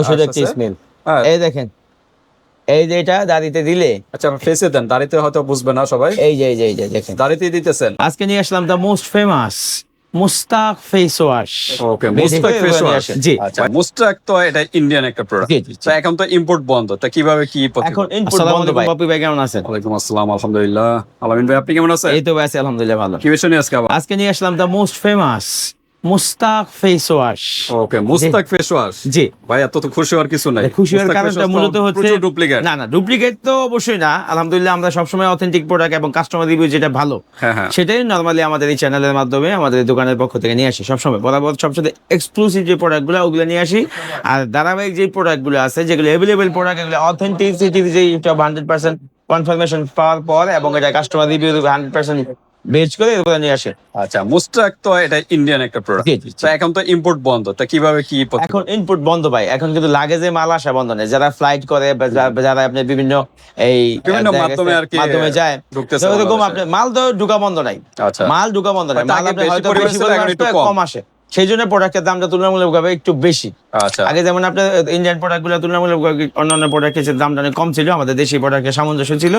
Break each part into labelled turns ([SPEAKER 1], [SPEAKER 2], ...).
[SPEAKER 1] ওষুধের। স্মেল এই দেখেন এই যে এটা দাড়িতে দিলে।
[SPEAKER 2] আচ্ছা ফেসে দেন দাড়িতে হয়তো বুঝবে না সবাই।
[SPEAKER 1] এই যে এই যে এই যে দেখেন।
[SPEAKER 2] দাড়িতেই দিতেছেন।
[SPEAKER 1] আজকে নিয়ে আসলাম the most famous Mustaq face wash
[SPEAKER 2] okay Mustaq face wash
[SPEAKER 1] জি।
[SPEAKER 2] আচ্ছা মুস্তাক তো এটা ইন্ডিয়ান একটা প্রোডাক্ট
[SPEAKER 1] জি, জি, জি।
[SPEAKER 2] তো এখন তো ইম্পোর্ট বন্ধ তো কীভাবে কি
[SPEAKER 1] এখন
[SPEAKER 2] আসসালামু
[SPEAKER 1] বন্ধ ভাই। পপি ভাই কেমন আছেন?
[SPEAKER 2] ওয়ালাইকুম আসসালাম আলহামদুলিল্লাহ। আলামিন ভাই আপনি কেমন আছেন?
[SPEAKER 1] এই তো ভাই আছি আলহামদুলিল্লাহ ভালো।
[SPEAKER 2] কি বিষয় নিয়ে আজকে
[SPEAKER 1] আজকে নিয়ে আসলাম the most famous Mustaq face wash
[SPEAKER 2] okay Mustaq face wash
[SPEAKER 1] জি।
[SPEAKER 2] ভাই এত তো খুশি হওয়ার কিছু নাই।
[SPEAKER 1] খুশি হওয়ার কারণটা মূলত হচ্ছে
[SPEAKER 2] ডুপ্লিকেট
[SPEAKER 1] না না ডুপ্লিকেট তো অবশ্যই না। আলহামদুলিল্লাহ আমরা সবসময় অথেন্টিক প্রোডাক্ট এবং কাস্টমার রিভিউ যেটা ভালো
[SPEAKER 2] হ্যাঁ হ্যাঁ।
[SPEAKER 1] সেটাই নর্মালি আমাদের এই চ্যানেলের মাধ্যমে আমাদের দোকানের পক্ষ থেকে নিয়ে আসি সবসময়। বরাবর সবচেয়ে এক্সক্লুসিভ যে প্রোডাক্টগুলো ওগুলো নিয়ে আসি। আর ধারাবাহিক যে প্রোডাক্টগুলো আছে যেগুলো অ্যাভেলেবেল প্রোডাক্ট এগুলো অথেন্টিসিটির যে হান্ড্রেড পার্সেন্ট কনফার্মেশন পাওয়ার পর এবং এটা কাস্টমার রিভিউ হান্ড্রেড পার্সেন্ট বেচ করে এরপরে নিয়ে আসে।
[SPEAKER 2] আচ্ছা মুস্তাক তো এটা ইন্ডিয়ান একটা প্রোডাক্ট। তো এখন তো ইম্পোর্ট বন্ধ তো কীভাবে কি
[SPEAKER 1] এখন ইনপুট বন্ধ ভাই এখন কিন্তু লাগেজে মাল আসা বন্ধ নেই। যারা ফ্লাইট করে যারা আপনি বিভিন্ন এই
[SPEAKER 2] বিভিন্ন মাধ্যমে আর কি
[SPEAKER 1] মাধ্যমে যায় তো আপনি মাল তো ঢুকা বন্ধ নাই।
[SPEAKER 2] আচ্ছা।
[SPEAKER 1] মাল ঢুকা বন্ধ নাই। মাল আপনি হয়তো
[SPEAKER 2] কম।
[SPEAKER 1] আসে। সেই জন্য প্রোডাক্টের দামটা তুলনামূলকভাবে একটু বেশি। আগে যেমন আপনার ইন্ডিয়ান প্রোডাক্টগুলো তুলনামূলকভাবে অন্যান্য প্রোডাক্টের দামটা অনেক কম ছিল আমাদের দেশি প্রোডাক্টের সামঞ্জস্য ছিল।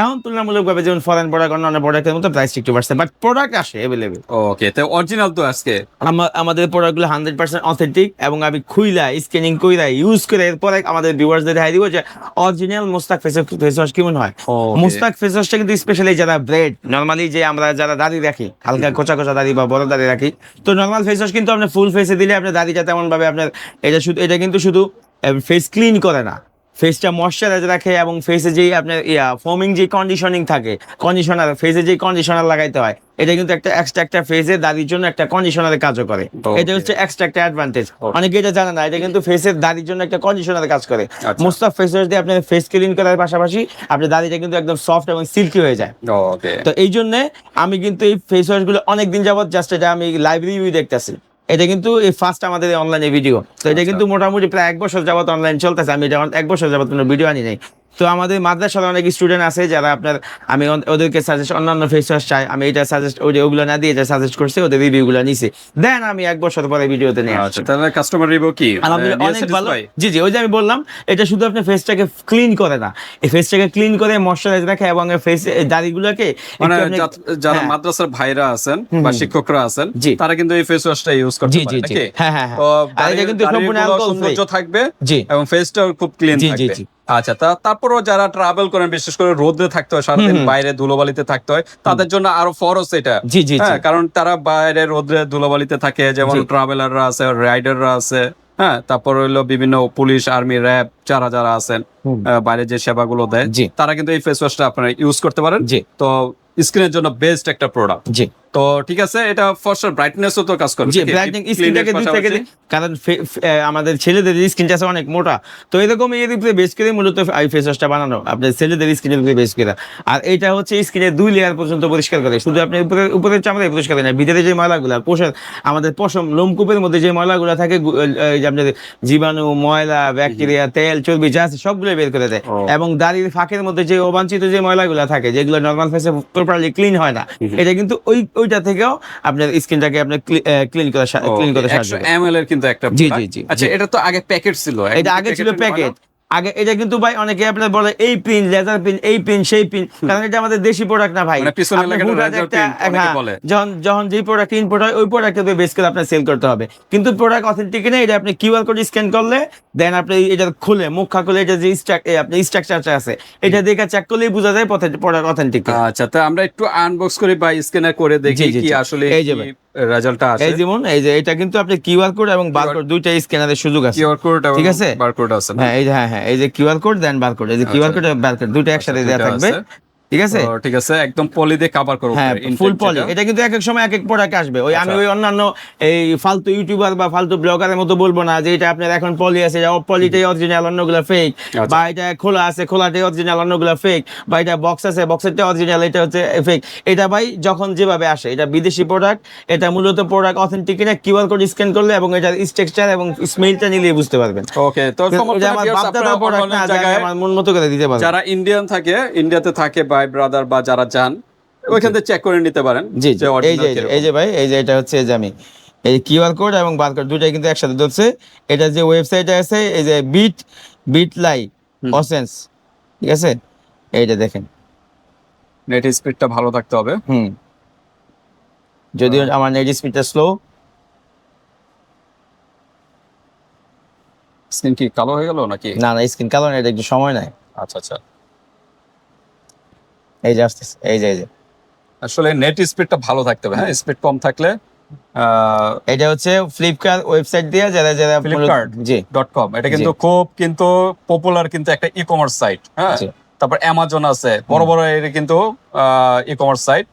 [SPEAKER 1] এখন তুলনামূলকভাবে যেমন ফরেন প্রোডাক্ট অন্যান্য প্রোডাক্টের মতো প্রাইস একটু বাড়ছে বাট প্রোডাক্ট আসে অ্যাভেলেবেল
[SPEAKER 2] ওকে তো অরিজিনাল তো আজকে।
[SPEAKER 1] আমাদের প্রোডাক্টগুলো হান্ড্রেড পার্সেন্ট অথেন্টিক এবং আমি খুইলা স্ক্যানিং কইরা ইউজ করে এরপরে আমাদের ভিউয়ার্সদের দেখাই দিব যে original Mustaq face face wash কেমন হয়. মুস্তাক ফেস ওয়াশটা কিন্তু স্পেশালি যারা ব্রেড নর্মালি যে আমরা যারা দাড়ি রাখি হালকা কোচা কোচা দাড়ি বা বড় দাড়ি রাখি তো নর্মাল ফেস ওয়াশ কিন্তু আপনি ফুল ফেসে দিলে আপনার দাড়িটা তেমন ভাবে আপনার এটা শুধু এটা কিন্তু শুধু ফেস ক্লিন করে না। ফেসটা ময়শ্চারাইজ রাখে এবং ফেসে যেই আপনার ইয়া ফোমিং যে কন্ডিশনিং থাকে কন্ডিশনার ফেসে যে কন্ডিশনার লাগাইতে হয় এটা কিন্তু একটা এক্সট্রা একটা ফেসে দাড়ির জন্য একটা কন্ডিশনারের কাজও করে। এটা হচ্ছে এক্সট্রা একটা অ্যাডভান্টেজ অনেকে এটা জানে না এটা কিন্তু ফেসের দাড়ির জন্য একটা কন্ডিশনার কাজ করে। মোস্ট অফ ফেস ওয়াশ দিয়ে আপনার ফেস ক্লিন করার পাশাপাশি আপনার দাড়িটা কিন্তু একদম সফট এবং সিল্কি হয়ে যায়। তো এই জন্য আমি কিন্তু এই ফেস ওয়াশগুলো অনেক দিন যাবত জাস্ট এটা আমি লাইভ রিভিউ দেখতেছি। এটা কিন্তু এই ফার্স্ট আমাদের অনলাইনে ভিডিও তো এটা কিন্তু মোটামুটি প্রায় এক বছর যাবত অনলাইন চলতেছে। আমি এটা এক বছর যাবত কোনো ভিডিও আনি নাই। তো আমাদের মাদ্রাসার অনেক স্টুডেন্ট আছে যারা আপনার আমি ওদেরকে সাজেস্ট অন্যান্য ফেস ওয়াশ চাই আমি এটা সাজেস্ট ওই ওগুলো না দিয়ে এটা সাজেস্ট করছি ওদের রিভিউগুলো নিছি দেন আমি এক বছর পরে ভিডিওতে নিয়ে আসছি
[SPEAKER 2] আচ্ছা তাহলে কাস্টমার রিভিউ কি
[SPEAKER 1] অনেক ভালো জি জি ওই যে আমি বললাম এটা শুধু আপনার ফেসটাকে ক্লিন করে না এই ফেসটাকে ক্লিন করে ময়শ্চারাইজ রাখে এবং ফেস দাড়িগুলোকে
[SPEAKER 2] মানে
[SPEAKER 1] আপনি-
[SPEAKER 2] যারা
[SPEAKER 1] হ্যাঁ।
[SPEAKER 2] মাদ্রাসার ভাইরা আছেন বা শিক্ষকরা আছেন। তারা কিন্তু এই ফেস ওয়াশটা ইউজ করতে পারে। নাকি
[SPEAKER 1] হ্যাঁ, হ্যাঁ, হ্যাঁ। কিন্তু সম্পূর্ণ
[SPEAKER 2] সৌন্দর্য থাকবে
[SPEAKER 1] জি।
[SPEAKER 2] এবং ফেসটাও খুব ক্লিন
[SPEAKER 1] জি, জি,
[SPEAKER 2] থাকবে
[SPEAKER 1] জি।
[SPEAKER 2] আচ্ছা তা তারপরও যারা ট্রাভেল করেন বিশেষ করে রোদে থাকতে হয় সারাদিন বাইরে ধুলোবালিতে থাকতে হয় তাদের জন্য আরও ফরস এটা
[SPEAKER 1] জি, জি, জি।
[SPEAKER 2] হ্যাঁ কারণ তারা বাইরে রোদে ধুলোবালিতে থাকে যেমন। ট্রাভেলাররা আছে রাইডাররা আছে হ্যাঁ তারপর হইল বিভিন্ন পুলিশ আর্মি র্যাব যারা যারা আছেন বাইরে যে সেবাগুলো দেয়। তারা কিন্তু এই ফেস ওয়াশটা আপনারা ইউজ করতে পারেন। তো স্কিনের জন্য বেস্ট একটা প্রোডাক্ট
[SPEAKER 1] জি
[SPEAKER 2] তো ঠিক আছে এটা ফর্সার ব্রাইটনেসও তো কাজ করবে
[SPEAKER 1] জি
[SPEAKER 2] নাকি?
[SPEAKER 1] ব্রাইটনিং
[SPEAKER 2] Clean
[SPEAKER 1] দুই থেকে কারণ আমাদের ছেলেদের স্কিনটা আছে অনেক মোটা। তো এরকম এর উপরে বেস করে মূলত এই ফেস ওয়াশটা বানানো। আপনার ছেলেদের স্কিনের উপরে বেস করে। আর এটা হচ্ছে স্কিনের দুই লেয়ার পর্যন্ত পরিষ্কার করে। শুধু আপনি উপরে উপরের চামড়ায় পরিষ্কার করে না ভিতরে যে ময়লাগুলো পোষার আমাদের পশম লোমকূপের মধ্যে যে ময়লাগুলো থাকে আপনাদের জীবাণু ময়লা ব্যাকটেরিয়া তেল চর্বি যা আছে সবগুলো বের করে দেয়। এবং দাড়ির ফাঁকের মধ্যে যে অবাঞ্ছিত যে ময়লাগুলো থাকে যেগুলো নর্মাল ফেসে প্রপারলি ক্লিন হয় না এটা কিন্তু ওই ওইটা থেকেও আপনার স্কিনটাকে আপনার ক্লিন করা ক্লিন করা সাহায্য
[SPEAKER 2] 100
[SPEAKER 1] করে।
[SPEAKER 2] ml এর কিন্তু একটা
[SPEAKER 1] জি, জি, জি,
[SPEAKER 2] আচ্ছা এটা তো আগে প্যাকেট ছিল।
[SPEAKER 1] এটা আগে ছিল প্যাকেট আগে এটা কিন্তু ভাই অনেকে আপনার বলে এই পিন লেজার পিন এই পিন সেই পিন কারণ এটা আমাদের দেশি প্রোডাক্ট না ভাই।
[SPEAKER 2] মানে
[SPEAKER 1] হ্যাঁ। যখন যখন যেই প্রোডাক্ট ইনপুট হয় ওই প্রোডাক্টকে বেস করে আপনার সেল করতে হবে। কিন্তু প্রোডাক্ট অথেন্টিক না এটা আপনি কিউআর কোড স্ক্যান করলে দেন আপনি এটা খুলে মুখ খা খুলে এটা যে স্ট্রাক আপনি স্ট্রাকচারটা আছে এটা দেখে চেক করলেই বোঝা যায় প্রোডাক্ট অথেন্টিক
[SPEAKER 2] আচ্ছা তো আমরা একটু আনবক্স করে বা স্ক্যানার করে দেখি কি আসলে
[SPEAKER 1] এই যে ভাই।
[SPEAKER 2] রেজাল্টটা আছে।
[SPEAKER 1] এই যেমন এই যে এটা কিন্তু আপনি কিউআর কোড এবং বারকোড দুইটা স্ক্যানারের সুযোগ আছে।
[SPEAKER 2] কিউআর কোড
[SPEAKER 1] ঠিক আছে?
[SPEAKER 2] বারকোড আছে
[SPEAKER 1] হ্যাঁ এই যে হ্যাঁ হ্যাঁ এই যে কিউআর কোড দেন বারকোড এই যে কিউআর কোড বারকোড দুইটা একসাথে দেওয়া থাকবে। ঠিক আছে?
[SPEAKER 2] ঠিক আছে একদম পলি দিয়ে কভার করো
[SPEAKER 1] হ্যাঁ ফুল পলি। এটা কিন্তু এক এক সময় এক এক প্রোডাক্ট আসবে। ওই আমি
[SPEAKER 2] আচ্ছা।
[SPEAKER 1] ওই অন্যান্য এই ফালতু ইউটিউবার বা ফালতু ব্লগারের মতো বলব না যে এটা আপনার এখন পলি আছে পলিটাই অরিজিনাল অন্যগুলো ফেক
[SPEAKER 2] আচ্ছা।
[SPEAKER 1] বা এটা খোলা আছে খোলাটাই অরিজিনাল অন্যগুলো ফেক বা এটা বক্স আছে বক্সেরটা অরিজিনাল এটা হচ্ছে ফেক এটা ভাই যখন যেভাবে আসে এটা বিদেশি প্রোডাক্ট এটা মূলত প্রোডাক্ট অথেন্টিক কিনা কিউআর কোড স্ক্যান করলে এবং এটার স্ট্রাকচার এবং স্মেলটা নিলে বুঝতে পারবেন।
[SPEAKER 2] ওকে তো
[SPEAKER 1] আমার বাপদাদার প্রোডাক্ট না
[SPEAKER 2] জায়গায়
[SPEAKER 1] আমার মন মতো করে দিতে পারবেন
[SPEAKER 2] যারা ইন্ডিয়ান থাকে ইন্ডিয়াতে থাকে ভাই ব্রাদার বা যারা যান ওইখান থেকে চেক করে নিতে পারেন
[SPEAKER 1] জি এই যে এই যে ভাই এই যে এটা হচ্ছে এই যে আমি এই কিউআর কোড এবং বারকোড দুটাই কিন্তু একসাথে ধরছে। এটা যে ওয়েবসাইটে আছে এই যে বিট বিট লাই অসেন্স ঠিক আছে? এইটা দেখেন।
[SPEAKER 2] নেট স্পিডটা ভালো থাকতে হবে।
[SPEAKER 1] হুম। যদিও আমার নেট স্পিডটা স্লো
[SPEAKER 2] স্ক্রিন কি কালো হয়ে গেল নাকি?
[SPEAKER 1] না না স্ক্রিন কালো না এটা একটু সময় নেয়।
[SPEAKER 2] আচ্ছা আচ্ছা।
[SPEAKER 1] এই যে আসতেছে এই যে এই যে।
[SPEAKER 2] আসলে নেট স্পিডটা ভালো থাকতে হবে হ্যাঁ? স্পিড কম থাকলে
[SPEAKER 1] এটা হচ্ছে ফ্লিপকার্ট ওয়েবসাইট দিয়ে যারা যারা
[SPEAKER 2] Flipkart?
[SPEAKER 1] জি।
[SPEAKER 2] ডট কম এটা কিন্তু খুব কিন্তু পপুলার কিন্তু একটা ই কমার্স সাইট হ্যাঁ তারপর অ্যামাজন আছে বড় বড় এর কিন্তু ই কমার্স সাইট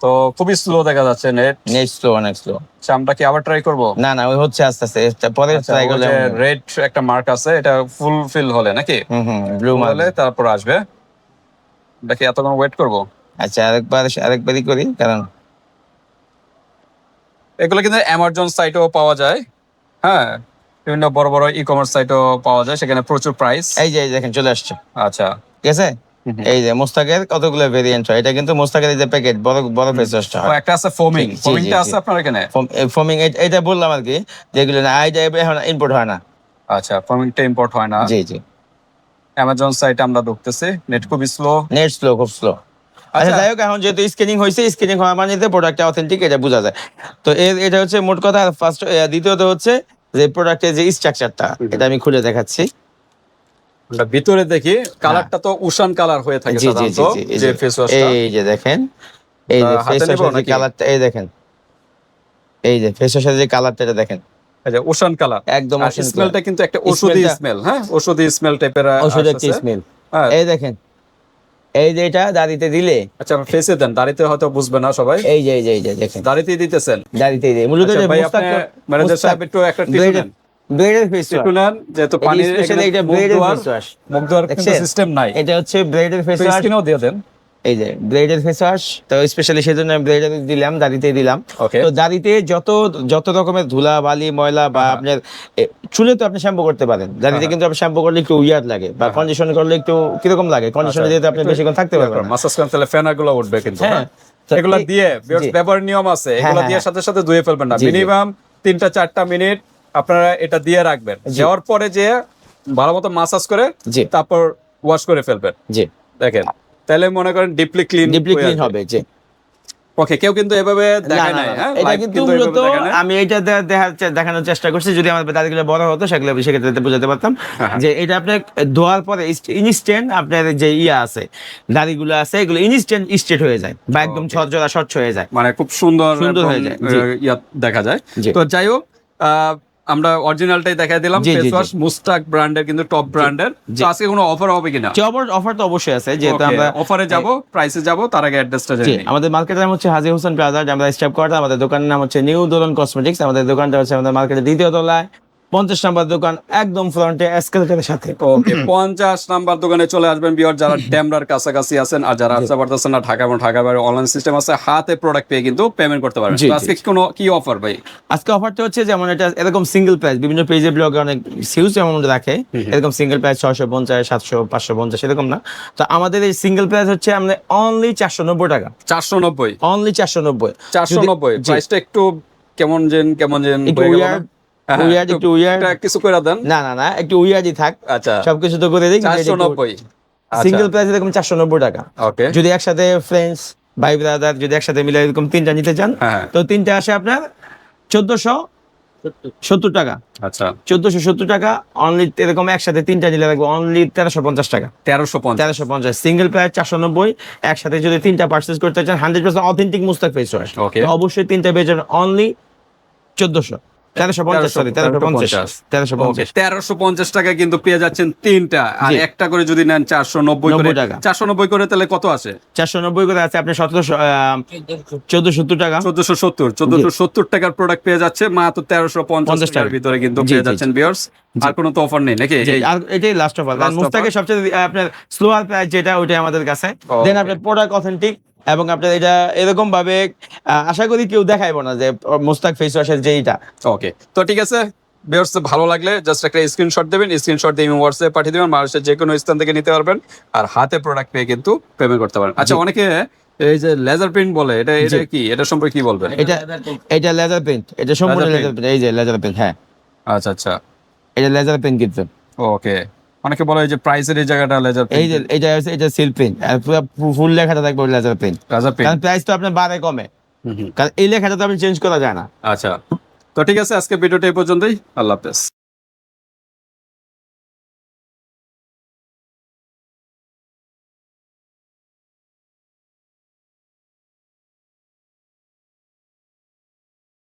[SPEAKER 2] তো খুবই স্লো দেখা যাচ্ছে নেট
[SPEAKER 1] নেট স্লো অনেক স্লো
[SPEAKER 2] আমরা কি আবার ট্রাই করব?
[SPEAKER 1] না না ওই হচ্ছে আস্তে আস্তে। পরে ট্রাই করলে
[SPEAKER 2] রেড একটা মার্ক আছে এটা ফুলফিল হলে নাকি?
[SPEAKER 1] হুম হুম ব্লু
[SPEAKER 2] হলে তারপর আসবে। দেখি এতক্ষণ ওয়েট করব?
[SPEAKER 1] আচ্ছা আরেকবার আরেকবারই করি কারণ
[SPEAKER 2] এগুলো কিন্তু অ্যামাজন সাইটেও পাওয়া যায়। হ্যাঁ বিভিন্ন বড় বড় ই কমার্স সাইটও পাওয়া যায় সেখানে প্রচুর প্রাইস
[SPEAKER 1] এই যে দেখেন চলে আসছে।
[SPEAKER 2] আচ্ছা।
[SPEAKER 1] ঠিক আছে। এই যে মোস্তাকের কতগুলো ভেরিয়েন্ট হয়? এটা কিন্তু মোস্তাকের এই যে প্যাকেট বড় বড় ফেস ওয়াশটা
[SPEAKER 2] ও একটা আছে ফোমিং ফোমিংটা আছে আপনার এখানে?
[SPEAKER 1] ফোমিং এটা বললাম আর কি যেগুলো না আইটা এখন ইম্পোর্ট হয় না।
[SPEAKER 2] আচ্ছা ফোমিংটা ইম্পোর্ট হয় না।
[SPEAKER 1] জি জি।
[SPEAKER 2] অ্যামাজন সাইটে আমরা ঢুকতেছি। নেট খুবই স্লো
[SPEAKER 1] নেট স্লো খুব স্লো আচ্ছা
[SPEAKER 2] আচ্ছা।
[SPEAKER 1] যাই হোক এখন যেহেতু স্ক্যানিং হয়েছে স্ক্যানিং হওয়া মানে প্রোডাক্ট অথেন্টিক এটা বোঝা যায়। তো এটা হচ্ছে মোট কথা ফার্স্ট দ্বিতীয়ত হচ্ছে যে প্রোডাক্টের যে স্ট্রাকচারটা এটা আমি খুলে দেখাচ্ছি।
[SPEAKER 2] ভিতরে দেখি কালারটা তো উষান কালার হয়ে থাকে সাধারণত যে ফেস ওয়াশটা
[SPEAKER 1] এই যে দেখেন এই যে ফেস ওয়াশের কালারটা এই দেখেন। এই যে ফেস ওয়াশের যে কালারটা এটা দেখেন।
[SPEAKER 2] এই ওশান কালার।
[SPEAKER 1] একদম
[SPEAKER 2] স্মেলটা কিন্তু একটা ওষুধি স্মেল হ্যাঁ? ওষুধি স্মেল টাইপের
[SPEAKER 1] ওষুধের একটা স্মেল
[SPEAKER 2] হ্যাঁ।
[SPEAKER 1] এই দেখেন এই যে এটা দাড়িতে দিলে।
[SPEAKER 2] আচ্ছা ফেসে দেন দাড়িতে হয়তো বুঝবে না সবাই।
[SPEAKER 1] এই যে এই যে এই যে দেখেন।
[SPEAKER 2] দাড়িতেই দিতেছেন?
[SPEAKER 1] দাড়িতে দিলে মূলত
[SPEAKER 2] আচ্ছা ভাই আপনি ম্যানেজার সাহেব একটু একটা টিস্যু নেন।
[SPEAKER 1] ব্লেডের ফেস
[SPEAKER 2] টিস্যু নেন যেহেতু পানি
[SPEAKER 1] এটা ব্লেডের ফেস ওয়াশ
[SPEAKER 2] মুখ ধোয়ার সিস্টেম নাই।
[SPEAKER 1] এটা হচ্ছে ব্লেডের ফেস ওয়াশ
[SPEAKER 2] স্কিনও দিয়ে দেন।
[SPEAKER 1] এই যে ব্লেডের ফেস ওয়াশ তো স্পেশালি সেজন্য আমি ব্লেডের দিলাম দাড়িতে দিলাম। তো দাড়িতে যত যত রকমের ধুলা বালি ময়লা বা
[SPEAKER 2] হ্যাঁ।
[SPEAKER 1] আপনার চুলে তো আপনি শ্যাম্পু করতে পারেন। দাড়িতে
[SPEAKER 2] হ্যাঁ।
[SPEAKER 1] কিন্তু আপনি শ্যাম্পু করলে একটু উইয়ার্ড লাগে বা কন্ডিশন করলে একটু কীরকম লাগে? কন্ডিশনে
[SPEAKER 2] আচ্ছা,
[SPEAKER 1] যেহেতু আপনি বেশিক্ষণ থাকতে পারবেন
[SPEAKER 2] মাসাজ করেন তাহলে ফেনা গুলো উঠবে কিন্তু
[SPEAKER 1] হ্যাঁ।
[SPEAKER 2] হ্যাঁ? এগুলো দিয়ে। ব্যবহার নিয়ম আছে।
[SPEAKER 1] হ্যাঁ,
[SPEAKER 2] এগুলো
[SPEAKER 1] হ্যাঁ,
[SPEAKER 2] দিয়ে
[SPEAKER 1] হ্যাঁ।
[SPEAKER 2] সাথে সাথে ধুয়ে ফেলবেন না। মিনিমাম তিনটা চারটা মিনিট আপনারা এটা দিয়ে রাখবেন।
[SPEAKER 1] জি।
[SPEAKER 2] দেওয়ার পরে যে ভালো মতো মাসাজ করে তারপর ওয়াশ করে ফেলবেন।
[SPEAKER 1] জি।
[SPEAKER 2] দেখেন। তাহলে মনে করেন ডিপলি ক্লিন
[SPEAKER 1] ডিপলি ক্লিন হবে জি।
[SPEAKER 2] ওকে কেউ কিন্তু এভাবে দেখায়
[SPEAKER 1] না,
[SPEAKER 2] হ্যাঁ?
[SPEAKER 1] এটা কিন্তু মূলত আমি এটা দেখানোর চেষ্টা করছি যদি আমার দাদিগুলো বড় হতো সেগুলো সেক্ষেত্রে বুঝাতে পারতাম।
[SPEAKER 2] হ্যাঁ।
[SPEAKER 1] যে এটা আপনার ধোয়ার পরে ইনস্ট্যান্ট আপনার যে ইয়া আছে দাড়িগুলো আছে এগুলো ইনস্ট্যান্ট স্ট্রেট হয়ে যায় বা একদম. ঝরঝরা স্বচ্ছ হয়ে যায়।
[SPEAKER 2] মানে খুব সুন্দর
[SPEAKER 1] সুন্দর হয়ে যায়।
[SPEAKER 2] ইয়া দেখা যায়। তো যাই হোক আহ, আমরা অরিজিনালটাই দেখাই দিলাম ফেস ওয়াশ মুস্তাক ব্র্যান্ডের কিন্তু টপ ব্র্যান্ডের তো আজকে কোনো অফার হবে কিনা?
[SPEAKER 1] যে অফার অফার তো অবশ্যই আছে যেহেতু আমরা
[SPEAKER 2] অফারে যাব প্রাইসে যাব তার আগে অ্যাড্রেসটা জানি
[SPEAKER 1] আমাদের মার্কেটের নাম হচ্ছে হাজি হোসেন প্লাজা আমরা স্টেপ কোয়ার্টার আমাদের দোকানের নাম হচ্ছে নিউ দোলন কসমেটিক্স আমাদের দোকানটা হচ্ছে আমাদের মার্কেটের দ্বিতীয় তলায়। পঞ্চাশ নাম্বার দোকান একদম ফ্রন্টে এসকেলেটারের সাথে।
[SPEAKER 2] ওকে পঞ্চাশ নাম্বার দোকানে চলে আসবেন বিয়ার যারা ড্যামরার কাছাকাছি আছেন আর যারা আসতে পারতেছেন না ঢাকা এবং ঢাকা বাইরে অনলাইন সিস্টেম আছে হাতে প্রোডাক্ট পেয়ে কিন্তু পেমেন্ট করতে পারবেন। আজকে কোনো কি অফার ভাই?
[SPEAKER 1] আজকে অফারটা হচ্ছে যেমন এটা এরকম সিঙ্গেল প্রাইস বিভিন্ন পেজে ব্লগে অনেক সিউজ অ্যামাউন্ট রাখে। এরকম সিঙ্গেল প্রাইস ছয়শো পঞ্চাশ সাতশো পাঁচশো পঞ্চাশ এরকম না। তো আমাদের এই সিঙ্গেল প্রাইস হচ্ছে আমরা অনলি চারশো নব্বই টাকা।
[SPEAKER 2] চারশো নব্বই?
[SPEAKER 1] অনলি চারশো নব্বই।
[SPEAKER 2] চারশো নব্বই। প্রাইসটা একটু কেমন যেন কেমন যেন হয়ে? হ্যাঁ, হ্যাঁ,
[SPEAKER 1] weird, একটু weird।
[SPEAKER 2] কিছু করে দেন।
[SPEAKER 1] না না না একটু উইয়ারই থাক।
[SPEAKER 2] আচ্ছা।
[SPEAKER 1] সবকিছু তো করে দিই
[SPEAKER 2] চারশো নব্বই।
[SPEAKER 1] সিঙ্গেল প্রাইস এরকম চারশো নব্বই টাকা।
[SPEAKER 2] ওকে।
[SPEAKER 1] যদি একসাথে ফ্রেন্ডস ভাই ব্রাদার যদি একসাথে মিলে এরকম তিনটা নিতে চান
[SPEAKER 2] হ্যাঁ
[SPEAKER 1] তো তিনটা আসে আপনার চোদ্দশো সত্তর। টাকা।
[SPEAKER 2] আচ্ছা।
[SPEAKER 1] চোদ্দশো সত্তর টাকা অনলি এরকম একসাথে তিনটা নিলে লাগবে অনলি তেরোশো পঞ্চাশ টাকা।
[SPEAKER 2] তেরোশো পঞ্চাশ।
[SPEAKER 1] তেরোশো পঞ্চাশ। সিঙ্গেল প্রাইস চারশো নব্বই একসাথে যদি তিনটা পার্চেস করতে চান hundred percent authentic Mustaq face wash অবশ্যই তিনটা পেয়ে যাবেন অনলি চোদ্দশো। তেরোশো পঞ্চাশ সরি তেরোশো পঞ্চাশ তেরোশো পঞ্চাশ।
[SPEAKER 2] তেরোশো পঞ্চাশ। টাকা কিন্তু পেয়ে যাচ্ছেন তিনটা। আর
[SPEAKER 1] জি।
[SPEAKER 2] একটা করে যদি নেন চারশো নব্বই করে।
[SPEAKER 1] টাকা।
[SPEAKER 2] চারশো নব্বই করে তাহলে কত আসে
[SPEAKER 1] চারশো নব্বই করে আছে আপনি সতেরোশো চোদ্দ সত্তর টাকা।
[SPEAKER 2] চোদ্দশো সত্তর চোদ্দশো সত্তর টাকার প্রোডাক্ট পেয়ে যাচ্ছে মাত্র তেরোশো পঞ্চাশ টাকার ভিতরে কিন্তু পেয়ে যাচ্ছেন বিয়ার্স আর কোনো তো অফার নেই নাকি?
[SPEAKER 1] আর এটাই লাস্ট অফার? মুস্তাকের সবচেয়ে আপনার স্লোয়ার প্রাইস যেটা ওইটাই আমাদের কাছে। দেন আপনার প্রোডাক্ট অথেন্টিক এবং আপনার এটা এরকম ভাবে আশা করি কেউ দেখাইবো না যে মোস্তাক ফেস ওয়াশের যে এইটা
[SPEAKER 2] ওকে তো ঠিক আছে ভিউয়ার্স ভালো লাগলে জাস্ট একটা স্ক্রিনশট দেবেন স্ক্রিনশট দিয়ে হোয়াটসঅ্যাপে পাঠিয়ে দেবেন মানুষের যে কোনো স্থান থেকে নিতে পারবেন আর হাতে প্রোডাক্ট পেয়ে কিন্তু পেমেন্ট করতে পারেন। আচ্ছা অনেকে এই যে লেজার প্রিন্ট বলে এটা এটা কি? এটা সম্পর্কে কি বলবেন?
[SPEAKER 1] এটা এটা লেজার পেন্ট এটা সম্পূর্ণ লেজার পেন্ট এই যে লেজার পেন্ট হ্যাঁ।
[SPEAKER 2] আচ্ছা আচ্ছা।
[SPEAKER 1] এটা লেজার পেন্ট কিন্তু।
[SPEAKER 2] ওকে অনেকে বলে যে প্রাইসের এই জায়গাটা লেজার
[SPEAKER 1] এই যে এই জায়গা এটা সিল আর পুরো ফুল লেখাটা থাকবে লেজার পেন্ট
[SPEAKER 2] লেজার প্রিন্ট
[SPEAKER 1] কারণ প্রাইস তো আপনার বাড়ে কমে। কারণ এই লেখাটা তো আপনি চেঞ্জ করা যায় না।
[SPEAKER 2] আচ্ছা। তো ঠিক আছে আজকে ভিডিওটা এই পর্যন্তই। আল্লাহ হাফেজ।